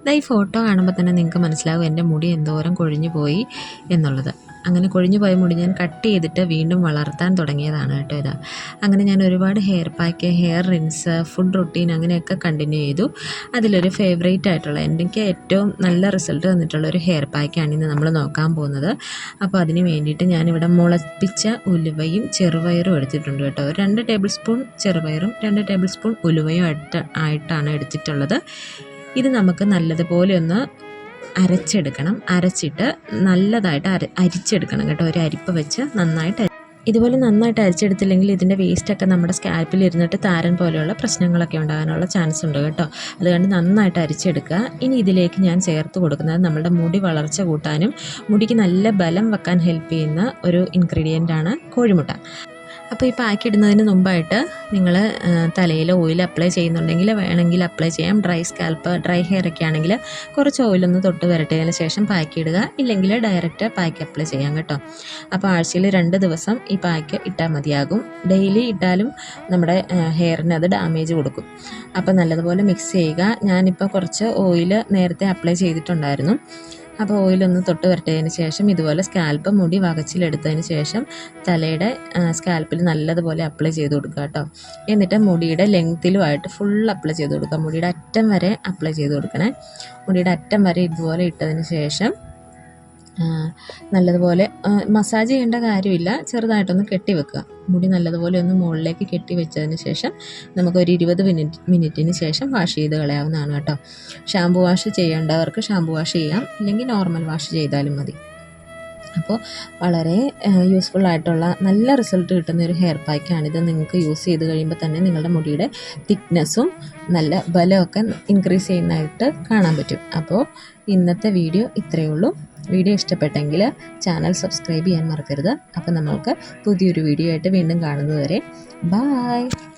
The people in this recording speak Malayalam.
ഇതാ ഈ ഫോട്ടോ കാണുമ്പോൾ തന്നെ നിങ്ങൾക്ക് മനസ്സിലാകും എന്റെ മുടി എന്തോരം കൊഴിഞ്ഞു പോയി എന്നുള്ളത്. അങ്ങനെ കൊഴിഞ്ഞു പോയ മുടി ഞാൻ കട്ട് ചെയ്തിട്ട് വീണ്ടും വളർത്താൻ തുടങ്ങിയതാണ് കേട്ടോ ഇത്. അങ്ങനെ ഞാൻ ഒരുപാട് hair pack hair rinse food routine അങ്ങനെയൊക്കെ കണ്ടിന്യൂ ചെയ്തു. അതിലൊരു ഫേവറേറ്റ് ആയിട്ടുള്ള എനിക്ക് ഏറ്റവും നല്ല റിസൾട്ട് തന്നിട്ടുള്ള ഒരു ഹെയർ പാക്കാണ് ഇന്ന് നമ്മൾ നോക്കാൻ പോകുന്നത്. അപ്പോൾ അതിന് വേണ്ടിയിട്ട് ഞാനിവിടെ മുളപ്പിച്ച ഉലുവയും ചെറുപയറും എടുത്തിട്ടുണ്ട് കേട്ടോ. രണ്ട് ടേബിൾ സ്പൂൺ ചെറുപയറും രണ്ട് ടേബിൾ സ്പൂൺ ഉലുവയും ആയിട്ട് ആയിട്ടാണ് എടുത്തിട്ടുള്ളത്. ഇത് നമുക്ക് നല്ലതുപോലെ ഒന്ന് അരച്ചെടുക്കണം. അരച്ചിട്ട് നല്ലതായിട്ട് അര അരിച്ചെടുക്കണം കേട്ടോ. ഒരു അരിപ്പ് വെച്ച് നന്നായിട്ട് ഇതുപോലെ നന്നായിട്ട് അരിച്ചെടുത്തില്ലെങ്കിൽ ഇതിന്റെ വേസ്റ്റൊക്കെ നമ്മുടെ സ്കാൽപ്പിൽ ഇരുന്നിട്ട് താരൻ പോലെയുള്ള പ്രശ്നങ്ങളൊക്കെ ഉണ്ടാകാനുള്ള ചാൻസ് ഉണ്ട് കേട്ടോ. അതുകൊണ്ട് നന്നായിട്ട് അരിച്ചെടുക്കുക. ഇനി ഇതിലേക്ക് ഞാൻ ചേർത്ത് കൊടുക്കുന്നത് നമ്മുടെ മുടി വളർച്ച കൂട്ടാനും മുടിക്ക് നല്ല ബലം വെക്കാൻ ഹെൽപ്പ് ചെയ്യുന്ന ഒരു ഇൻഗ്രീഡിയന്റ് ആണ് കോഴിമുട്ട. അപ്പോൾ ഈ പാക്ക് ഇടുന്നതിന് മുമ്പായിട്ട് നിങ്ങൾ തലയിൽ ഓയിൽ അപ്ലൈ ചെയ്യുന്നുണ്ടെങ്കിൽ വേണമെങ്കിൽ അപ്ലൈ ചെയ്യാം. ഡ്രൈ സ്കാൽപ്പ് ഡ്രൈ ഹെയർ ഒക്കെ ആണെങ്കിൽ കുറച്ച് ഓയിലൊന്ന് തൊട്ട് വരട്ടിയതിന് ശേഷം പാക്ക് ഇടുക. ഇല്ലെങ്കിൽ ഡയറക്റ്റ് പാക്ക് അപ്ലൈ ചെയ്യാം കേട്ടോ. അപ്പോൾ ആഴ്ചയിൽ രണ്ട് ദിവസം ഈ പാക്ക് ഇട്ടാൽ മതിയാകും. ഡെയിലി ഇട്ടാലും നമ്മുടെ ഹെയറിന് അത് ഡാമേജ് കൊടുക്കും. അപ്പോൾ നല്ലതുപോലെ മിക്സ് ചെയ്യുക. ഞാനിപ്പോൾ കുറച്ച് ഓയിൽ നേരത്തെ അപ്ലൈ ചെയ്തിട്ടുണ്ടായിരുന്നു. അപ്പോൾ ഓയിലൊന്ന് തൊട്ട് വരട്ടിയതിന് ശേഷം ഇതുപോലെ സ്കാൽപ്പ് മുടി വകച്ചിലെടുത്തതിന് ശേഷം തലയുടെ സ്കാൽപ്പിൽ നല്ലതുപോലെ അപ്ലൈ ചെയ്ത് കൊടുക്കുക കേട്ടോ. എന്നിട്ട് മുടിയുടെ ലെങ്ത്തിലുമായിട്ട് ഫുൾ അപ്ലൈ ചെയ്ത് കൊടുക്കുക. മുടിയുടെ അറ്റം വരെ അപ്ലൈ ചെയ്ത് കൊടുക്കണേ. മുടിയുടെ അറ്റം വരെ ഇതുപോലെ ഇട്ടതിന് ശേഷം നല്ലതുപോലെ മസാജ് ചെയ്യേണ്ട കാര്യമില്ല. ചെറുതായിട്ടൊന്ന് കെട്ടി വെക്കുക. മുടി നല്ലതുപോലെ ഒന്ന് മുകളിലേക്ക് കെട്ടി വെച്ചതിന് ശേഷം നമുക്കൊരു ഇരുപത് മിനിറ്റ് മിനിറ്റിന് ശേഷം വാഷ് ചെയ്ത് കളയാവുന്നതാണ് കേട്ടോ. ഷാമ്പു വാഷ് ചെയ്യേണ്ടവർക്ക് ഷാമ്പു വാഷ് ചെയ്യാം. അല്ലെങ്കിൽ നോർമൽ വാഷ് ചെയ്താലും മതി. അപ്പോൾ വളരെ യൂസ്ഫുൾ ആയിട്ടുള്ള നല്ല റിസൾട്ട് കിട്ടുന്ന ഒരു ഹെയർ പാക്കാണിത് നിങ്ങൾക്ക് യൂസ് ചെയ്ത് കഴിയുമ്പോൾ തന്നെ നിങ്ങളുടെ മുടിയുടെ തിക്നെസ്സും നല്ല ബലമൊക്കെ ഇൻക്രീസ് ചെയ്യുന്നതായിട്ട് കാണാൻ പറ്റും. അപ്പോൾ ഇന്നത്തെ വീഡിയോ ഇത്രയേ ഉള്ളൂ. വീഡിയോ ഇഷ്ടപ്പെട്ടെങ്കിൽ ചാനൽ സബ്സ്ക്രൈബ് ചെയ്യാൻ മറക്കരുത്. അപ്പോൾ നമ്മൾക്ക് പുതിയൊരു വീഡിയോ ആയിട്ട് വീണ്ടും കാണുന്നതുവരെ ബായ്